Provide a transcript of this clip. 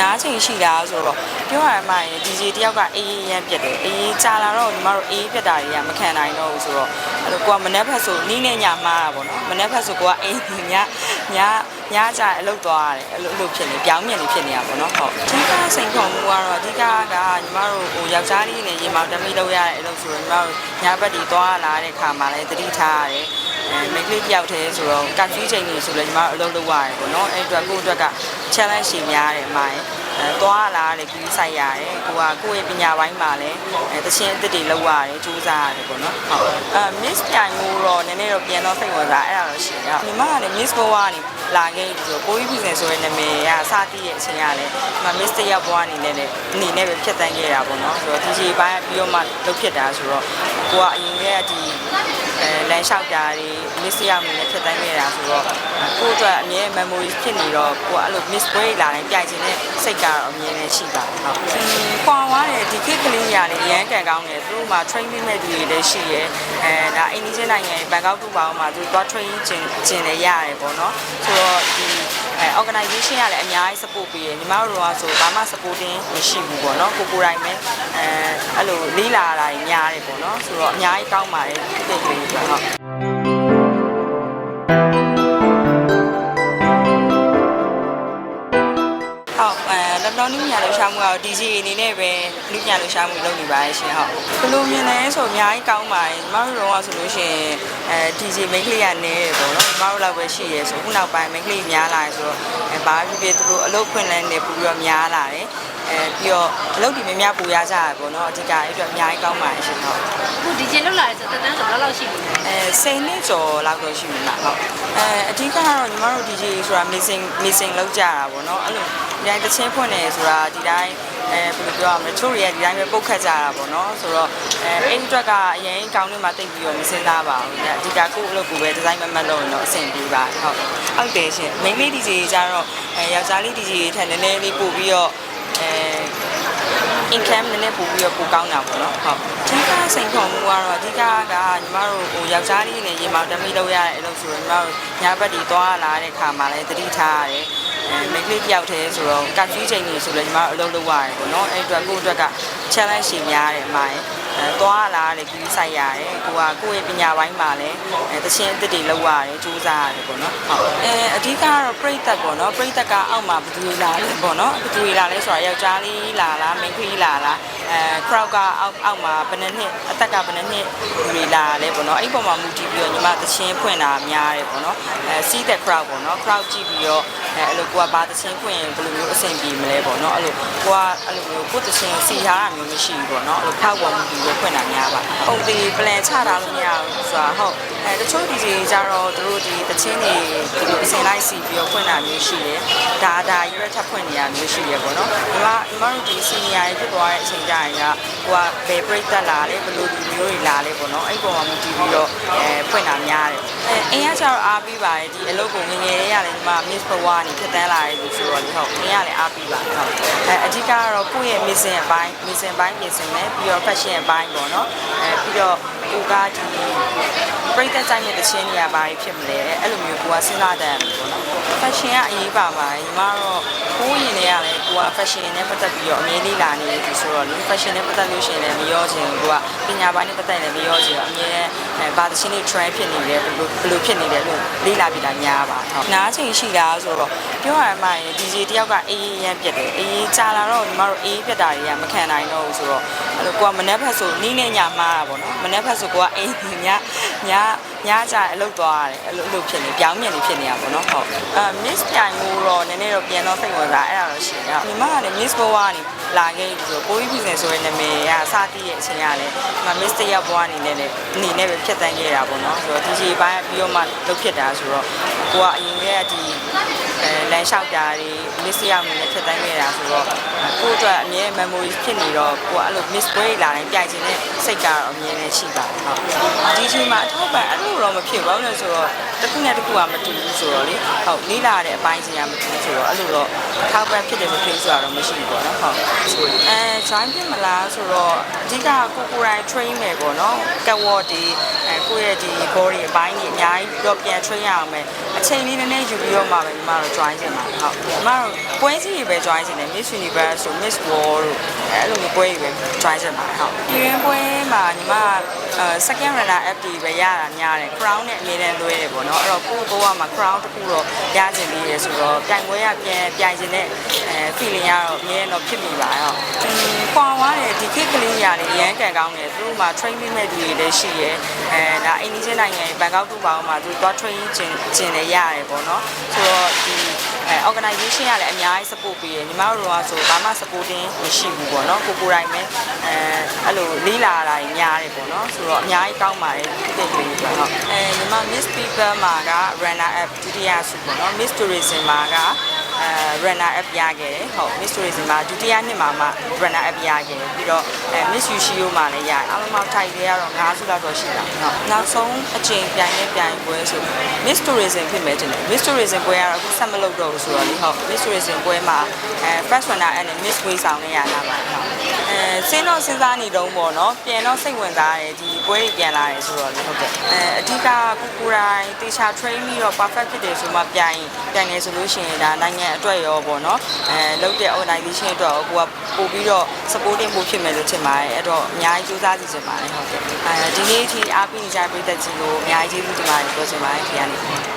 နားချိန်ရှိတာဆိုတော့ပြောရမှရင် DJ တယောက်ကအေးအေးရမ်းပြတ်တယ်အေးကြာလာတော့ညီမတို့အေးပြတ်တာတွေကမခံနိုင်တော့ဘူးဆိုတော့အဲ့လိုကိုကမနေ့ဖက်ဆိုနီးနဲ့ညမှားတာပေါ့နော်မနေ့ဖက်ဆိုကိုကအေးညညညကြအလုပ်သွားရတယ်အဲ့လိုအဲ့လိုဖြစ်နေပြောင်းမြန်နေဖြစ်နေတာပေါ့နော်ဟုတ်အဓိကစိန်ခေါ်မှုကတော့အဓိကကညီမတို့ဟိုယောက်ျားလေးနဲ့ရေမောင်တမိလုပ်ရတဲ့အလုပ်ဆိုတော့ညီမတို့ညဘက်ဒီသွားလာတဲ့ခါမှာလည်းသတိထားရတယ်အဲ မိန်းကလေးတယောက်တည်းဆိုတော့ကတ်ဖီးချိန်နေဆိုလည်းညီမတို့အလုပ်လုပ်ရတယ်ပေါ့နော်အဲ့အတွက်ကိုယ့်အတွက်က challenge ရှိများတယ်အမိုင်းအဲသွားလာတယ်ကြီးဆိုင်ရတယ်ကိုကကိုယ့်ရဲ့ပညာပိုင်းမှာလည်းအဲတချင်းအစ်စ်တွေလောက်ရတယ်စူးစမ်းရတယ်ပေါ့နော်ဟုတ်အဲ miss ပြိုင်မှုတော့နည်းနည်းတော့ပြန်တော့စိတ်ဝင်စားအဲ့ဒါတော့ရှိတယ်ညီမကလည်း miss ဘဝကနေလာခဲ့ပြီးဆိုကိုကြီးပြည်စင်ဆိုတဲ့နာမည်ကစတည်ရဲ့အချိန်ကလည်းဒီမှာ miss တယောက်ဘဝအနေနဲ့လည်းအနေနဲ့ပဲဖြတ်တန်းခဲ့တာပေါ့နော်ဆိုတော့ DJ ဘိုင်းပြီးတော့မှလုပ်ဖြစ်တာဆိုတော့ကိုကအရင် ကဒီအဲလမ်းလျှောက်တာတွေ miss ရောက်နေနဲ့ဖြတ်တန်းခဲ့တာဆိုတော့ကိုယ့်အတွက်အမြဲ memory ဖြစ်နေတော့ကိုကအဲ့လို miss way လာတိုင်းပြိုင်ခြင်းနဲ့စိတ်ကတော့အမြဲတမ်းရှိပါတယ်ဟုတ်။ခွာသွားတယ်ဒီခေတ်ကလေးရာလေးရမ်းကန်ကောင်းတယ်သူတို့မှာ train ပေးမဲ့သူတွေလည်းရှိရဲအဲဒါအိန္ဒိချင်းနိုင်ငံဘန်ကောက်တူပါအောင်မှာသူသွား train ကျင်ကျင်လည်းရတယ်ပေါ့နော်ဆိုတော့ဒီအဲ organization ကလည်းအများကြီး support ပေးတယ်ညီမတို့ကဆိုဘာမှ supporting မရှိဘူးပေါ့နော်ကိုကိုယ်တိုင်ပဲအဲအဲ့လိုလေးလာတာကြီးများတယ်ပေါ့နော်ဆိုတော့အများကြီးကောင်းပါတယ်ဒီကိစ္စလေးတွေဟုတ်ဟုတ် တော့ DJ အနေနဲ့ပဲနုညာလှူရှာမှုလုပ်နေပါရဲ့ရှင်ဟုတ်ဘယ်လိုမြင်လဲဆိုအများကြီးကောင်းပါတယ်ညီမတို့တော့ဆိုလို့ရှိရင်အဲ DJ မိန်းကလေးကနည်းတယ်ပေါ့နော်ညီမတို့လောက်ပဲရှိရဲဆိုခုနောက်ပိုင်းမိန်းကလေးများလာတယ်ဆိုတော့အဲဘာဖြစ်ဖြစ်သူတို့အလုပ်ခွင့်လန်းနေပူပြီးတော့များလာတယ် အဲပြီးတော့အလုပ်ဒီများများပူရကြရပေါ့နော်အဓိကအဲ့အတွက်အများကြီးကောင်းပါတယ်ရှင်ဟုတ်အခု DJ လောက်လာတယ်ဆိုတော့တန်းဆိုတော့လောက်ရှိပြီလဲအဲ10နှစ်ကျော်လောက်တော့ရှိပြီမှာဟုတ်အဲအဓိကကတော့ညီမတို့ DJ ဆိုတာ missing missing လောက်ကြတာပေါ့နော်အဲ့လိုဒီတိုင်းတစ်ချင်းဖွင့်နေဆိုတာဒီတိုင်းအဲဘယ်လိုပြောရမလဲချို့တွေကဒီတိုင်းပဲပုတ်ခတ်ကြတာပေါ့နော်ဆိုတော့အဲအဲ့ဒီအတွက်ကအရင်ကောင်းနေမှတိတ်ပြီးတော့မစင်စားပါဘူးအဓိကကိုယ့်အလုပ်ကိုပဲဒီဇိုင်းမမတ်လို့ရင်တော့အဆင်ပြေပါဟုတ်ဟုတ်တယ်ရှင် main လေး DJ ကြတော့အဲယောက်ျားလေး DJ ထက်နည်းနည်းလေးပို့ပြီးတော့ အဲ income နည်းနည်းပို့ပြီးတော့ပိုကောင်းတာပေါ့နော်ဟုတ်အဓိကစိန်ခေါ်မှုကတော့အဓိကကညီမတို့ဟိုယောက်ျားလေးနဲ့ရေမောင်တမိလုပ်ရတဲ့အလုပ်ဆိုတော့ညီမတို့ညဘက်ဒီသွားလာတဲ့ခါမှာလည်းသတိထားရတယ် အဲမိန်းကလေးတယောက်တည်းဆိုတော့ကတ်ဖီးချိန်နေဆိုလည်းညီမတို့အလုပ်လုပ်ရတယ်ပေါ့နော်အဲ့အတွက်ကိုယ့်အတွက်က challenge ရှိများတယ်အမိုင်းအဲသွားလာတယ်ကြီးဆိုင်ရတယ်ကိုကကိုယ့်ရဲ့ပညာပိုင်းမှာလည်းအဲတချင်းအစ်စ်တွေလောက်ရတယ်စူးစမ်းရတယ်ပေါ့နော်ဟုတ်အဲအဓိကကတော့ပြိသက်ပေါ့နော်ပြိသက်ကအောက်မှာဘယ်သူတွေလာလဲပေါ့နော်ဘယ်သူတွေလာလဲဆိုတာယောက်ျားလေးလာလားမိန်းကလေးလာလားအဲ crowd ကအောက်အောက်မှာဘယ်နှစ်နှစ်အသက်ကဘယ်နှစ်နှစ်တွေလာလဲပေါ့နော်အဲ့ဒီပုံမှာမူတည်ပြီးတော့ညီမတချင်းဖွင့်တာများတယ်ပေါ့နော်အဲ see the crowd ပေါ့နော် crowd ကြည့်ပြီးတော့ အဲအဲ့လိုကိုကဘာတချင်းဖွင့်ရင်ဘယ်လိုမျိုးအဆင်ပြေမလဲပေါ့နော်အဲ့လိုကိုကအဲ့လိုမျိုးကိုယ်တချင်းစီထားတာမျိုးမရှိဘူးပေါ့နော်အဲ့လိုခောက်ပေါ်မူတည်ပြီးဖွင့်တာများပါပုံတီ plan ချတာလို့မရဘူးဆိုတာဟုတ် အဲတချို့ဒီကြီးကြတော့သူတို့ဒီတချင်းတွေဒီလိုအစင်လိုက်စီပြီးတော့ဖွင့်တာမျိုးရှိတယ်ဒါဒါရွက်ထပ်ဖွင့်နေရမျိုးရှိရပေါ့နော်ဒီမှာဒီမှာတို့ဒီ senior တွေဖြစ်သွားတဲ့အချိန်ကျရင်ကဟိုကဘယ် break တက်လာလဲဘယ်လိုဒီမျိုးတွေလာလဲပေါ့နော်အဲ့ပုံမှာမူတည်ပြီးတော့အဲဖွင့်တာများတယ်အဲအင်းကကျတော့အားပေးပါတယ်ဒီအလုပ်ကိုငငယ်လေးရတယ်ဒီမှာ miss ဘဝကနေဖြတ်တန်းလာတယ်လို့ဆိုတော့ဒီဟုတ်အင်းကလည်းအားပေးပါတယ်ဟုတ်အဲအဓိကကတော့ကိုယ့်ရဲ့ mission အပိုင်း mission ဘိုင်းပြင်ဆင်မယ်ပြီးတော့ fashion အပိုင်းပေါ့နော်အဲပြီးတော့ကိုကဒီ ပရိသတ်ဆိုင်တဲ့တခြင်းတွေကဘာဖြစ်မလဲအဲ့လိုမျိုးကိုကစဉ်းစားတတ်တယ်ပေါ့နော် fashion ကအရေးပါပါတယ်ညီမတော့ကိုယ်ရင်တွေကလည်းကိုက fashion နဲ့ပတ်သက်ပြီးတော့အမြဲလေးလာနေတယ်ဒီဆိုတော့လေ fashion နဲ့ပတ်သက်လို့ရှိရင်လည်းမရောချင်ဘူးကိုကပညာပိုင်းနဲ့ပတ်သက်လည်းမရောချင်ဘူးအမြဲအဲဘာတခြင်းတွေ trend ဖြစ်နေတယ်ဘယ်လိုဘယ်လိုဖြစ်နေတယ်လို့လေးလာပြီးတာများပါဟုတ်နားချိန်ရှိတာဆိုတော့ပြောရမှရင် DJ တယောက်ကအေးအေးရမ်းပြတ်တယ်အေးကြာလာတော့ညီမတို့အေးပြတ်တာတွေကမခံနိုင်တော့ဘူးဆိုတော့အဲ့လိုကိုကမနေ့ဖက်ဆိုနီးနေညမှားတာပေါ့နော်မနေ့ဖက်ဆိုကိုကအေးညည ညကြအလုပ်သွားရတယ်အဲ့လိုအဲ့လိုဖြစ်နေပြောင်းမြန်နေဖြစ်နေတာပေါ့နော်ဟုတ်အဲ miss ပြိုင်မှုတော့နည်းနည်းတော့ပြန်တော့စိတ်ဝင်စားအဲ့ဒါတော့ရှိတယ်ညီမကလည်း miss ဘဝကနေလာခဲ့ပြီးဆိုကိုကြီးပြည်စင်ဆိုတဲ့နာမည်ကစတည်ရဲ့အချိန်ကလည်းဒီမှာ miss တယောက်ဘဝအနေနဲ့လည်းအနေနဲ့ပဲဖြတ်တန်းခဲ့တာပေါ့နော်ဆိုတော့ DJ ဘိုင်းပြီးတော့မှလုပ်ဖြစ်တာဆိုတော့ကိုကအရင် ကဒီအဲလမ်းလျှောက်တာတွေ miss ရောက်နေနဲ့ဖြတ်တန်းခဲ့တာဆိုတော့ကိုယ့်အတွက်အမြဲ memory ဖြစ်နေတော့ကိုကအဲ့လို miss way လာတိုင်းပြိုင်ခြင်းနဲ့စိတ်ကတော့အမြဲတမ်းရှိပါတယ်ဟုတ်ဒီချိန်မှာအထောက်ပံ့အဲ့လိုတော့မဖြစ်ပါဘူးလို့ဆိုတော့တစ်ခုနဲ့တစ်ခုကမတူဘူးဆိုတော့လေဟုတ်လေးလာတဲ့အပိုင်းစီကမတူဘူးဆိုတော့အဲ့လိုတော့အထောက်ပံ့ဖြစ်တယ်မဖြစ်ဆိုတာတော့မရှိဘူးပေါ့နော်ဟုတ်အဲ join ဖြစ်မလားဆိုတော့အဓိကကိုကိုယ်တိုင် train မယ်ပေါ့နော် catwalk တွေ အဲကိုယ့်ရဲ့ဒီ body အပိုင်းကြီးအများကြီးတော့ပြန် train ရအောင်မယ်အချိန်လေးနည်းနည်းယူပြီးတော့မှပဲညီမတို့ join ချင်ပါဟုတ်ညီမတို့ပွဲကြီးတွေပဲ join ချင်တယ် Miss Universe ဆို Miss World တို့အဲ့လိုမျိုးပွဲတွေပဲ join ချင်ပါတယ်ဟုတ်ဒီရင်ပွဲမှာညီမအဲ second runner up တွေပဲရတာများတယ် crown နဲ့အမြဲတမ်းလွဲတယ်ပေါ့နော်အဲ့တော့ကိုယ့်ဘဝမှာ crown တစ်ခုတော့ရချင်သေးတယ်ဆိုတော့ပြိုင်ပွဲရပြန်ပြိုင်ချင်တဲ့အဲ feeling ကတော့အမြဲတော့ဖြစ်မိပါတော့ခွာသွားတယ်ဒီခေတ်ကလေးရာလေးရမ်းကန်ကောင်းတယ်သူတို့မှာ train ပေးမဲ့သူတွေလည်းရှိရဲအဲဒါအိန္ဒိယနိုင်ငံဘန်ကောက်တူပေါင်းမှာသူသွား train ကျင်ကျင်လည်းရတယ်ပေါ့နော်ဆိုတော့ဒီအဲ organization ကလည်းအများကြီး support ပေးတယ်ညီမတို့ကဆိုဘာမှ supporting မရှိဘူးပေါ့နော်ကိုကိုယ်တိုင်ပဲအဲအဲ့လိုလေးလာတာကြီးများတယ်ပေါ့နော်ဆိုတော့အများကြီးကောင်းပါတယ်ဒီကိစ္စလေးဆိုတော့အဲညီမ Miss People မှာက runner up ဒုတိယဆုပေါ့နော် Miss Tourism မှာက အဲ runner up ရခဲ့တယ်ဟုတ် Miss Tourism မှာဒုတိယနှစ်မှာမှ runner up ရခဲ့တယ်ပြီးတော့အဲ Miss Yushio မှာလည်းရတယ်အားလုံးပေါင်းထိုက်တွေကတော့9ဆုလောက်တော့ရှိတာဟုတ်နောက်ဆုံးအချိန်ပြိုင်တဲ့ပြိုင်ပွဲဆို Miss Tourism ဖြစ်မယ်တင်တယ် Miss Tourism ပွဲကတော့အခုဆက်မလုပ်တော့ဘူးဆိုတော့လေဟုတ် Miss Tourism ပွဲမှာအဲ first runner up နဲ့ Miss ဝေးဆောင်နေရတာပါဟုတ်အဲစဉ်းတော့စဉ်းစားနေတော့ပေါ့နော်ပြန်တော့စိတ်ဝင်စားတယ်ဒီပွဲတွေပြန်လာတယ်ဆိုတော့လေဟုတ်ကဲ့အဲအဓိကကိုကိုယ်တိုင်တေချာ train ပြီးတော့ perfect ဖြစ်တယ်ဆိုမှပြိုင်ပြိုင်နေဆိုလို့ရှိရင်ဒါနိုင်ငံအတွက်ရောပေါ့နော်အဲလုပ်တဲ့ organization အတွက်ရောကိုကပို့ပြီးတော့ supporting ပို့ဖြစ်မယ်လို့ထင်ပါတယ်အဲ့တော့အများကြီးစူးစမ်းစီချင်ပါတယ်ဟုတ်ကဲ့အဲဒီနေ့အထိအားပေးနေကြတဲ့ပြည်သက်ကြီးကိုအများကြီးကျေးဇူးတင်ပါတယ်ပြောချင်ပါတယ်ခင်ဗျာ